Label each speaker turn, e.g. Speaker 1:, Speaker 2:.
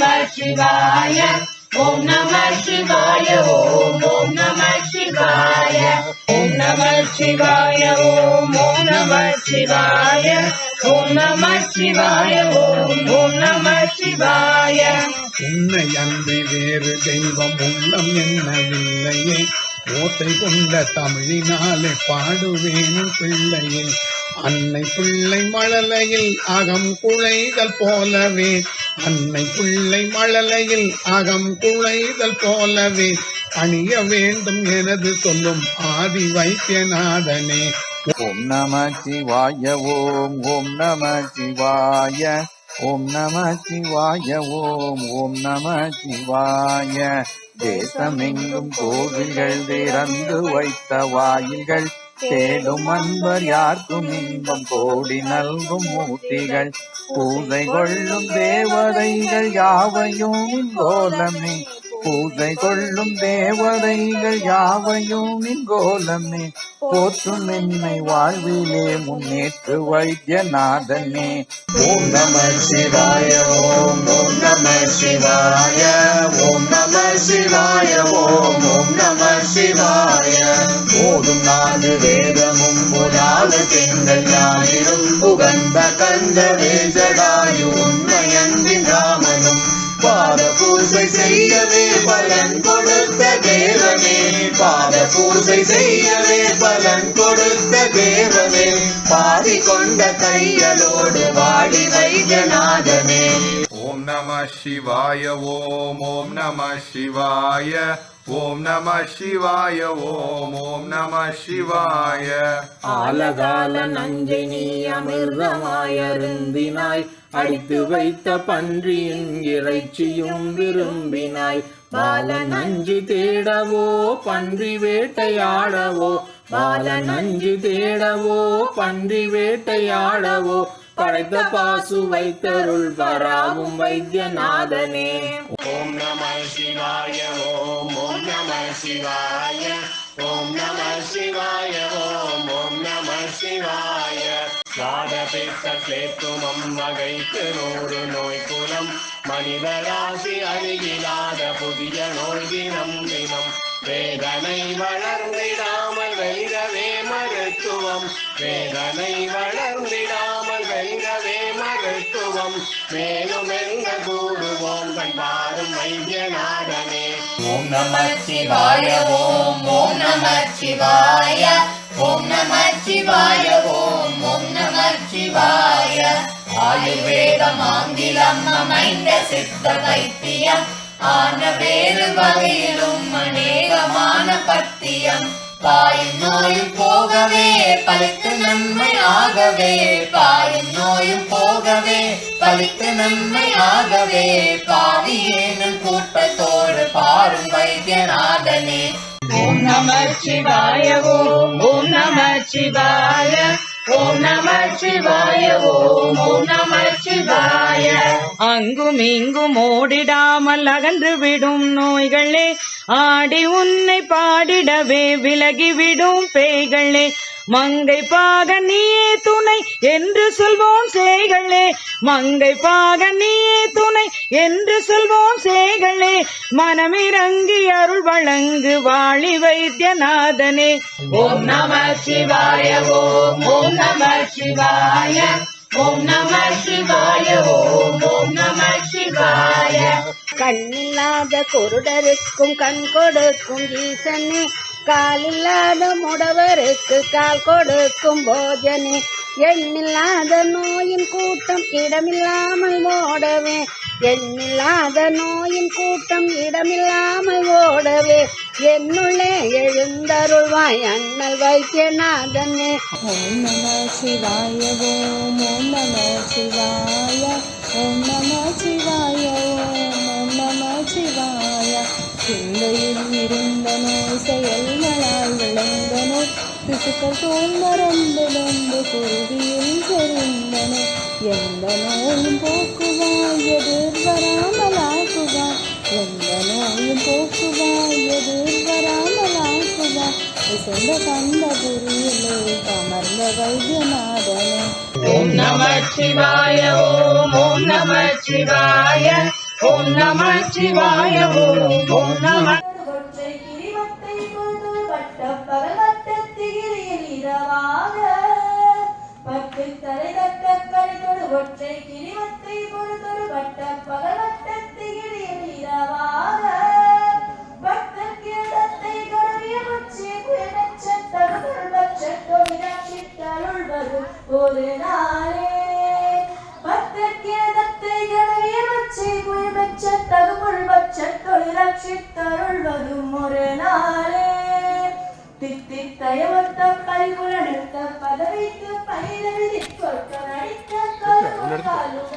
Speaker 1: சிவாய ஓம் நம சிவாய ஓம் ஓம் நம சிவாய ஓம் நம சிவாய ஓம் ஓம் நம சிவாய ஓம் நம சிவாய ஓம் ஓம் நம சிவாய
Speaker 2: உன்னை அன்றி வேறு தெய்வம் உள்ளம் என்னவில்லையே. ஓசை கொண்ட தமிழினாலே பாடுவேன் பிள்ளையே. அன்னை பிள்ளை மழலையில் அகம் குழைதல் போலவே அன்னை பிள்ளை மழலையில் அகம் குழைதல் போலவே அணிய வேண்டும் எனது சொல்லும் ஆதி வைத்தியநாதனே
Speaker 3: ஓம் நம சிவாய ஓம் ஓம் நம சிவாய ஓம் நம சிவாய ஓம் ஓம் நம சிவாய. தேசமெங்கும் கோவில்கள் திறந்து வைத்த வாயில்கள் தேடும் அன்பர் யாருக்கும் இன்பம் கோடி நல்கும் மூர்த்திகள். பூஜை கொள்ளும் தேவதைகள் யாவையும் கோலமே பூஜை கொள்ளும் தேவதைகள் யாவையும் இங்கோலமே போற்றும் என்னை வாழ்விலே முன்னேற்று வைத்தியநாதனே. ஓம் நம சிவாய ஓம் ஓம் நம சிவாய ஓம் நம சிவாய ஓம் ஓம் நம சிவாய. ஓடும் நாடு வேதமும் புராது திங்கள் ஞாயிறும் புகந்த கந்த வேஜடாயு உண்மையன் செய்யவே பலன் கொடுத்த தேவனே. பாத பூசை செய்யவே பலன் கொடுத்த தேவனே. பாதி கொண்ட கையலோடு வாடி வைத்தியநாதனே
Speaker 4: ஓம் நம சிவாய ஓம் ஓம் நம சிவாய. ஓம் நம சிவாய ஓம் ஓம் நம சிவாய.
Speaker 5: ஆலகால நஞ்சை நீ அமிர்தமாயருந்தினாய் அடித்து வைத்த பன்றியின் இறைச்சியும் விரும்பினாய். பால நஞ்சு தேடவோ பன்றி வேட்டையாடவோ பால நஞ்சு தேடவோ பன்றி வேட்டையாடவோ படைத்த பாசு வைத்தருள் பராவும் வைத்தியநாதனே.
Speaker 1: ஓம் நம சிவாய ஓம் ஓம் நம சிவாய ஓம் நம சிவாய ஓம் ஓம் நம சிவாய. வாதபித்த சேத்துமம் வகைத்து நூறு நோய் குலம் மனிதராசி அருகிலாத புதிய நோய் தினம் தினம். வேதனை வளர்ந்திட மருத்துவம் வேதனை வளர்ந்திடாமல் வெல்கவே மகத்துவம். மேலும் என்ன கூடுவோம். கண்பாரும் வைத்தியநாதனே.
Speaker 6: ஓம் நம சிவாய ஓம் ஓம் நம சிவாய ஓம் நம சிவாய ஓம் ஓம் நம சிவாய ஆயுர்வேதம் ஆங்கிலம் அமைந்த சித்த வைத்தியம். ஆன வேறு வகையிலும் அநேகமான பத்தியம். பாயும் நோயும் போகவே பலித்து நன்மை ஆகவே. பாயும் நோயும் போகவே பலித்து நன்மை ஆகவே. பாவியேனும் கூட்டத்தோடு பாரும் வைத்தியநாதனே.
Speaker 1: ஓம் நம சிவாய ஓம் ஓம் நம சிவாய ஓம் நம சிவாய ஓம் ஓம் நம சிவாய. அங்கும் இங்கும் ஓடிடாமல் அகன்று விடும் நோய்களே ஆடி உன்னை பாடிடவே விலகிவிடும் பேய்களே. மங்கை பாக நீயே துணை என்று சொல்வோம் சேகளே மங்கை பாக நீயே துணை என்று சொல்வோம் சேகளே மனமிறங்கி அருள் வழங்கு வாழி வைத்தியநாதனே. ஓம் நம சிவாய ஓம் ஓம் நம சிவாய. ஓம் நம சிவாய ஓம் ஓம் நம சிவாய.
Speaker 7: கண்ணில்லாத குருடருக்கும் கண் கொடுக்கும் ஈசனே காலில்லாத முடவருக்கு கால் கொடுக்கும் போஜனே. எண்ணில்லாத நோயின் கூட்டம் இடமில்லாமல் ஓடவே எண்ணில்லாத நோயின் கூட்டம் இடமில்லாமல் ஓடவே. என்னுள்ளே எழுந்தருள்வாய் அண்ணல் வைத்தியநாதனே.
Speaker 8: ஓம் நம சிவாய ஓம் ஓம் நம சிவாய ஓம் நம சிவாய ஓம் ஓம் நம சிவாய. சிந்தையில் இருந்தனோ செயல்களால் விளைந்தனோ திசுக்கள் தோல் மறந்து நொந்து குருவியில் செறிந்தன. எந்த நோயும் போக்குவாய் எதிர் வராமல் ஆக்குவாய் எந்த நோயும் போக்குவாய் எதிர் வராமல் ஆக்குவாய் இசைந்த கந்த புரியிலே அமர்ந்த வைத்தியநாதனே.
Speaker 1: ஓம் நம சிவாய ஓம் ஓம் நம சிவாய
Speaker 9: ஓம் நம சிவாய ஓம் ஓம் நம
Speaker 10: ஒரு நாளே பக்தர் கேதத்தை கருவிய பற்றி குயனச்ச தகவல் பற்ற தொழிலாட்சித்தருள்வதும் ஒரு நாளே. தித்தித்தயவத்த பரிபுரணத்த பதவிக்கு பயிரவி சொற்கள் அடித்த. கருத்தாலுதார